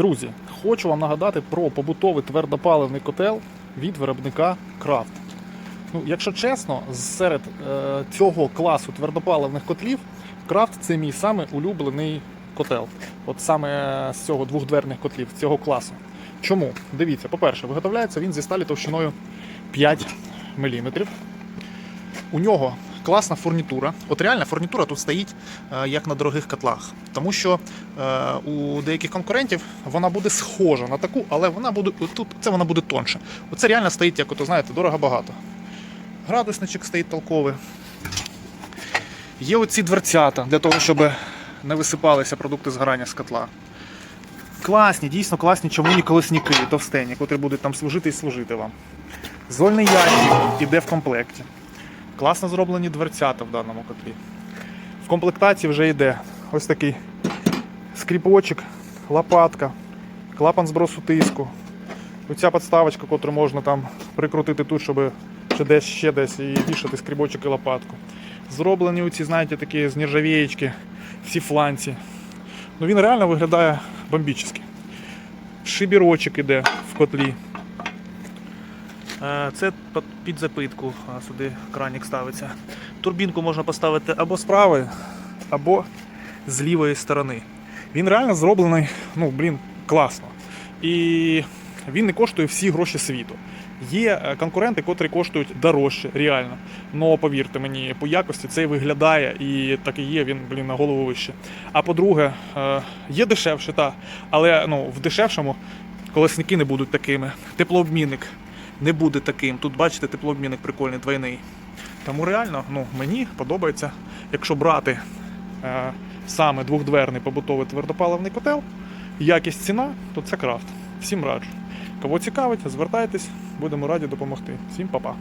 Друзі, хочу вам нагадати про побутовий твердопаливний котел від виробника Крафт. Ну, якщо чесно, серед е, цього класу твердопаливних котлів Крафт це мій саме улюблений котел. От саме з цього двохдверних котлів, з цього класу. Чому? Дивіться, по-перше, виготовляється він зі сталі товщиною 5 мм. У нього класна фурнітура. От реальна фурнітура тут стоїть е, як на дорогих котлах. Тому що е, у деяких конкурентів вона буде схожа на таку, але вона буде тут це вона буде тонше. Оце реально стоїть, як ото, знаєте, дорого багато. Градусничок стоїть толковий. Є оці дверцята для того, щоб не висипалися продукти згорання з котла. Класні, дійсно класні човунні колесники, товстені, котрі будуть там служити і служити вам. Зольний ящик іде в комплекті. Класно зроблені дверцята в даному котлі. В комплектації вже йде ось такий скріпочок, лопатка, клапан збросу тиску. Оця підставочка, яку можна там прикрутити тут, щоб ще десь ще десь і вішати скрібочок і лопатку. Зроблені оці, знаєте, такі з нержавієчки, всі фланці. Ну він реально виглядає бомбічно. Шибірочок іде в котлі. Е, Це під- запитку, сюди кранік ставиться. Турбінку можна поставити або з правої, або з лівої сторони. Він реально зроблений, ну, блін, класно. І він не коштує всі гроші світу. Є е, конкуренти, котрі коштують дорожче, реально. Но повірте мені, по якості це виглядає і так і є, він, блін, на голову вище. А по-друге, е, є дешевше, та, але ну, в дешевшому колесники не будуть такими. Теплообмінник не буде таким. Тут, бачите, теплообмінник прикольний, двойний. Тому реально ну, мені подобається, якщо брати е, саме двохдверний побутовий твердопаливний котел, якість ціна, то це крафт. Всім раджу. Кого цікавить, звертайтесь, будемо раді допомогти. Всім па-па.